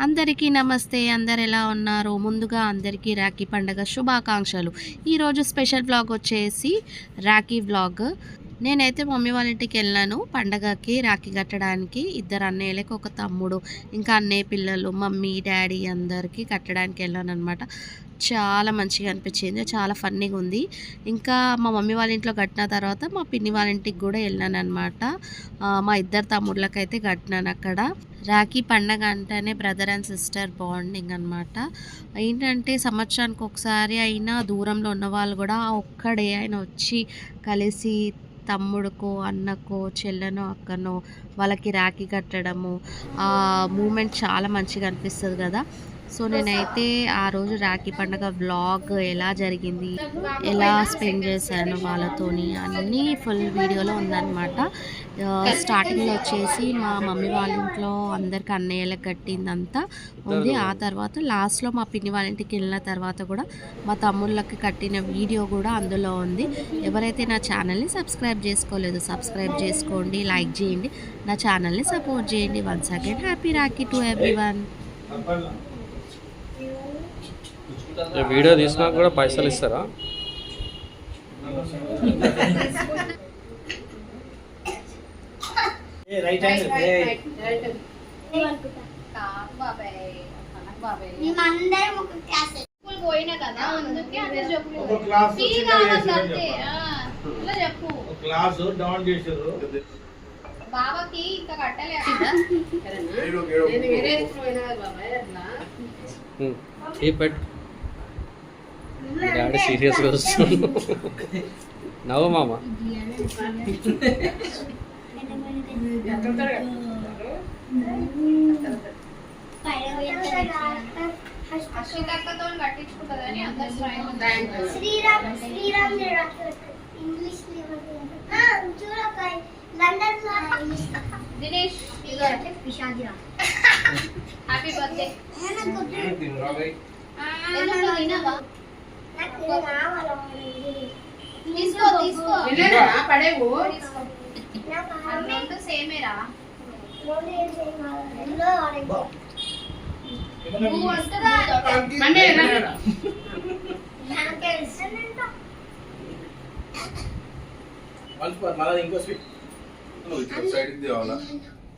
అందరికీ నమస్తే. అందరు ఎలా ఉన్నారు? ముందుగా అందరికీ రాఖీ పండగ శుభాకాంక్షలు. ఈరోజు స్పెషల్ బ్లాగ్ వచ్చేసి రాఖీ బ్లాగ్ నేనైతే మమ్మీ వాళ్ళ ఇంటికి వెళ్ళాను. పండగకి రాఖీ కట్టడానికి ఇద్దరు అన్నయ్యలకి ఒక తమ్ముడు ఇంకా అన్నయ్య పిల్లలు మమ్మీ డాడీ అందరికీ కట్టడానికి వెళ్ళాను అనమాట చాలా మంచిగా అనిపించింది చాలా ఫన్నీగా ఉంది. ఇంకా మా మమ్మీ వాళ్ళ ఇంట్లో కట్టిన తర్వాత మా పిన్ని వాళ్ళ ఇంటికి కూడా వెళ్ళాను అనమాట మా ఇద్దరు తమ్ముళ్ళకైతే కట్టినాను అక్కడ. రాఖీ పండగ అంటేనే బ్రదర్ అండ్ సిస్టర్ బాండింగ్ అనమాట ఏంటంటే సంవత్సరానికి ఒకసారి అయినా దూరంలో ఉన్న వాళ్ళు కూడా ఒక్కడే ఆయన వచ్చి కలిసి తమ్ముడుకో అన్నకో చెల్లెనో అక్కనో వాళ్ళకి రాఖీ కట్టడము మూమెంట్ చాలా మంచిగా అనిపిస్తుంది కదా. సో నేనైతే ఆ రోజు రాఖీ పండగ వ్లాగ్ ఎలా జరిగింది ఎలా స్పెండ్ చేశాను వాళ్ళతోని అన్నీ ఫుల్ వీడియోలో ఉందన్నమాట. స్టార్టింగ్లో వచ్చేసి మా మమ్మీ వాళ్ళ ఇంట్లో అందరికి అన్నయ్యలకు కట్టిందంతా ఉంది. ఆ తర్వాత లాస్ట్లో మా పిన్ని వాళ్ళ ఇంటికి వెళ్ళిన తర్వాత కూడా మా తమ్ముళ్ళకి కట్టిన వీడియో కూడా అందులో ఉంది. ఎవరైతే నా ఛానల్ని సబ్స్క్రైబ్ చేసుకోలేదు సబ్స్క్రైబ్ చేసుకోండి లైక్ చేయండి. నా ఛానల్ని సపోర్ట్ చేయండి. Once again happy Rakhi to everyone video తీసినా కూడా పైసలు ఇస్తారా? పోయినా కదా అందుకే అదే చెప్పు. ఇలా చెప్పు. క్లాస్ డౌన్ బాబాకి ఇంకా కట్టలే ఉమ్. ఈ పెట్టు డాడీ సీరియస్గా వస్తున్నాడు నవ్వు మామ శ్రీరామ్ శ్రీరామ్ ఇంగ్లీష్ లండన్ దినేష్ విషాదిరామ్ హ్యాపీ బర్త్డే తీసుకో పడేవు. సేమేరా. నువ్వు వస్తుందా? మళ్ళీ ఇంకో స్వీట్. సైడ్ తేవాలా?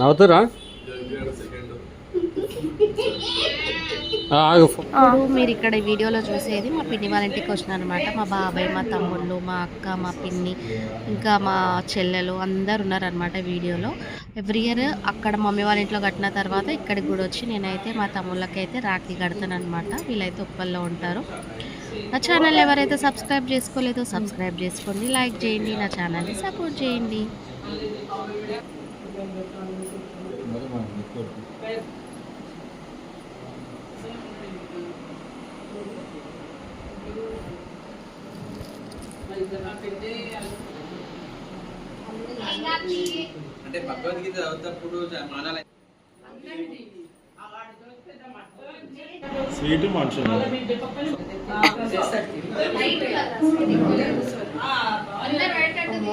నవ్వుతారా? ఇప్పుడు మీరు ఇక్కడ వీడియోలో చూసేది మా పిన్ని వాళ్ళ ఇంటికి వచ్చిన అనమాట మా బాబాయ్ మా తమ్ముళ్ళు మా అక్క మా పిన్ని ఇంకా మా చెల్లెలు అందరు ఉన్నారనమాట వీడియోలో. ఎవ్రీ ఇయర్ అక్కడ మమ్మీ వాళ్ళ ఇంట్లో కట్టిన తర్వాత ఇక్కడికి కూడా వచ్చి నేనైతే మా తమ్ముళ్ళకైతే రాఖీ కడతాను అనమాట వీళ్ళైతే ఉప్పల్లో ఉంటారు. నా ఛానల్ ఎవరైతే సబ్స్క్రైబ్ చేసుకోలేదో సబ్స్క్రైబ్ చేసుకోండి లైక్ చేయండి నా ఛానల్ని సపోర్ట్ చేయండి. అంటే భగవద్గీత చదువుతప్పుడు మానాలి స్వీట్ మనుషులు అందరు